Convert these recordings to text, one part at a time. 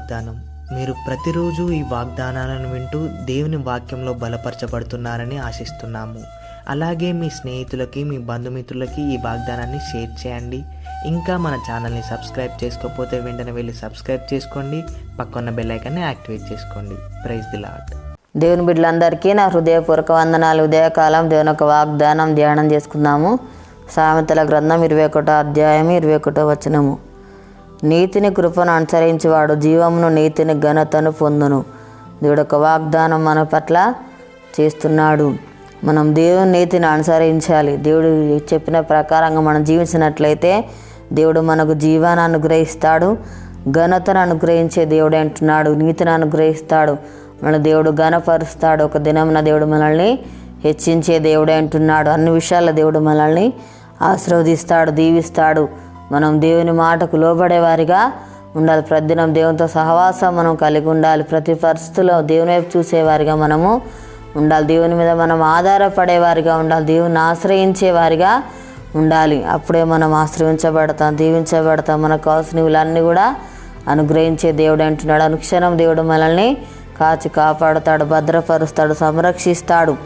వాగ్దానం. మీరు ప్రతిరోజు ఈ వాగ్దానాలను వింటూ దేవుని వాక్యంలో బలపరచబడుతున్నారని ఆశిస్తున్నాము. అలాగే మీ స్నేహితులకి మీ బంధుమిత్రులకి ఈ వాగ్దానాన్ని షేర్ చేయండి. ఇంకా మన ఛానల్ని సబ్స్క్రైబ్ చేసుకోకపోతే వెంటనే వెళ్ళి సబ్స్క్రైబ్ చేసుకోండి. పక్కన్న బెల్లైకాన్ని యాక్టివేట్ చేసుకోండి. ప్రైజ్ ది లాట్ దేవుని బిడ్డలందరికీ నా హృదయపూర్వక వందనాలు. ఉదయకాలం దేవుని యొక్క వాగ్దానం ధ్యానం చేసుకుందాము. సామెతల గ్రంథం ఇరవై ఒకటో అధ్యాయం ఇరవై ఒకటో వచనము. నీతిని కృపను అనుసరించేవాడు జీవమును నీతిని ఘనతను పొందును. దేవుడు ఒక వాగ్దానం మన పట్ల చేస్తున్నాడు. మనం దేవుని నీతిని అనుసరించాలి. దేవుడు చెప్పిన ప్రకారంగా మనం జీవించినట్లయితే దేవుడు మనకు జీవాన్ని అనుగ్రహిస్తాడు. ఘనతను అనుగ్రహించే దేవుడు అంటున్నాడు. నీతిని అనుగ్రహిస్తాడు. మన దేవుడు ఘనపరుస్తాడు. ఒక దినమున దేవుడు మనల్ని హెచ్చించే దేవుడే అంటున్నాడు. అన్ని విషయాల దేవుడు మనల్ని ఆశీర్వదిస్తాడు దీవిస్తాడు. మనం దేవుని మాటకు లోబడేవారిగా ఉండాలి. ప్రతిదినం దేవునితో సహవాసం మనం కలిగి ఉండాలి. ప్రతి పరిస్థితుల్లో దేవుని వైపు చూసేవారిగా మనము ఉండాలి. దేవుని మీద మనం ఆధారపడేవారిగా ఉండాలి. దేవుని ఆశ్రయించేవారిగా ఉండాలి. అప్పుడే మనం ఆశ్రయించబడతాం దీవించబడతాం. మనకు కావాల్సినవిలన్నీ కూడా అనుగ్రహించే దేవుడు అంటున్నాడు. అనుక్షణం దేవుడు మనల్ని కాచి కాపాడుతాడు భద్రపరుస్తాడు సంరక్షిస్తాడు.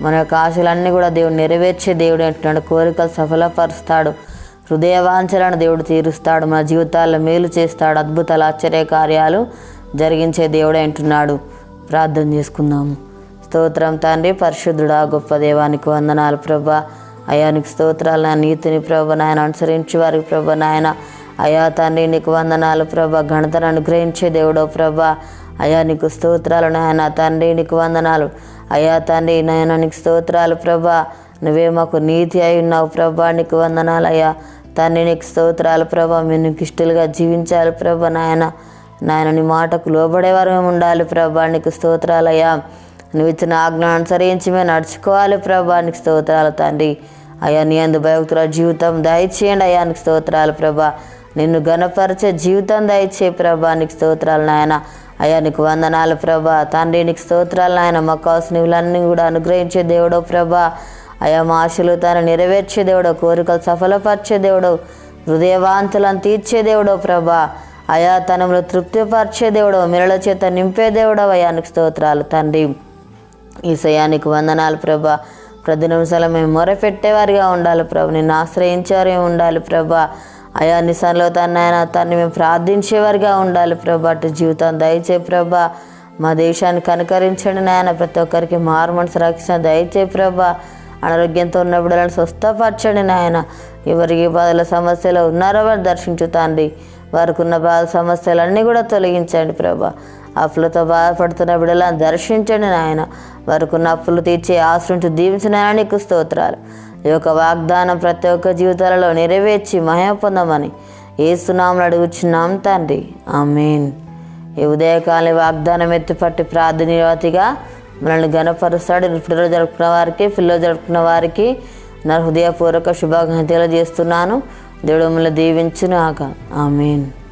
మన యొక్క ఆశలన్నీ కూడా దేవుడు నెరవేర్చే దేవుడు అంటున్నాడు. కోరికలు సఫలపరుస్తాడు. హృదయవాంఛలను దేవుడు తీరుస్తాడు మన జీవితాల్లో మేలు చేస్తాడు అద్భుతాలు ఆశ్చర్య కార్యాలు జరిగించే దేవుడే అంటున్నాడు. ప్రార్థన చేసుకుందాము. స్తోత్రం తండ్రి పరిశుద్ధుడా గొప్ప దేవానికి వందనాలు ప్రభా. అయానికి స్తోత్రాలు నా నీతిని ప్రభ నాయన అనుసరించి వారికి ప్రభ నాయన. అయా తండ్రి నీకు వందనాలు ప్రభ. ఘనతను అనుగ్రహించే దేవుడో ప్రభ. అయా నీకు స్తోత్రాలు నాయన తండ్రి నీకు వందనాలు. అయా తండ్రి నాయన నీకు స్తోత్రాలు ప్రభా. నువ్వే మాకు నీతి అయి ఉన్నావు ప్రభా నీకు వందనాలయ్యా. తండ్రి నీకు స్తోత్రాలు ప్రభా మేము నీకు ఇష్టలుగా జీవించాలి ప్రభా నాయన. నాయన నీ మాటకు లోబడేవారు మేము ఉండాలి ప్రభా నీకు స్తోత్రాలయ్యా. నువ్వు ఇచ్చిన ఆజ్ఞను అనుసరించి మేము నడుచుకోవాలి ప్రభా నీకు స్తోత్రాలు తండ్రి. అయ్యా నీ అందు భయక్తుల జీవితం దయచేయండి అయ్యా నీకు స్తోత్రాలు ప్రభా. నిన్ను గణపరిచే జీవితం దయచే ప్రభా నీకు స్తోత్రాలు నాయన. అయ్యా నీకు వందనాలు ప్రభా. తండ్రి నీకు స్తోత్రాలు నాయన. మా కాసు నీవులన్నీ కూడా అనుగ్రహించే దేవుడో ప్రభా. అయా మా తాను నెరవేర్చే దేవుడో కోరికలు సఫలపరిచే దేవుడు హృదయవాంతులను తీర్చే దేవుడో ప్రభా. అయా తనములు తృప్తిపరిచే దేవుడో మిరల చేత నింపే దేవుడో అయానికి స్తోత్రాలు తండ్రి. ఈ సయానికి వందనాలు ప్రభా. ప్రతి నిమిషాలు మేము మొరపెట్టేవారిగా ఉండాలి ప్రభు. నిన్ను ఆశ్రయించేవారే ఉండాలి ప్రభా. అయా నిశాలో తనైనా తన్ని మేము ప్రార్థించేవారిగా ఉండాలి ప్రభా. అటు జీవితం దయచే ప్రభా. మా దేశాన్ని కనుకరించండి నాయన. ప్రతి ఒక్కరికి మారు మనసు రక్షణ దయచే ప్రభా. అనారోగ్యంతో ఉన్న బిడ్డలను స్వస్థపరచండి నాయన. ఎవరికి బాధల సమస్యలు ఉన్నారో వారు దర్శించు తండ్రి. వారికి ఉన్న బాధ సమస్యలన్నీ కూడా తొలగించండి ప్రభా. అప్పులతో బాధపడుతున్న బిడ్డలను దర్శించండి నాయన. వారికి ఉన్న అప్పులు తీర్చే ఆశ్రయించు దీవించిన నీకు స్తోత్రాలు. ఈ యొక్క వాగ్దానం ప్రతి ఒక్క జీవితాలలో నెరవేర్చి మహిమ పొందమని ఏసునామలు అడుగుచున్నాం తండ్రి. ఆమెన్. ఈ ఉదయకాలి వాగ్దానం ఎత్తిపట్టి ప్రార్థనీయవతిగా మనల్ని గనపరుస్తాడు ఇప్పుడు జరుపుకున్న వారికి ఫిల్లో జరుపుకున్న వారికి నా హృదయపూర్వక శుభాకాంక్షలు చేస్తున్నాను దేవుడు మిమ్మల్ని దీవించునాక ఆమెన్.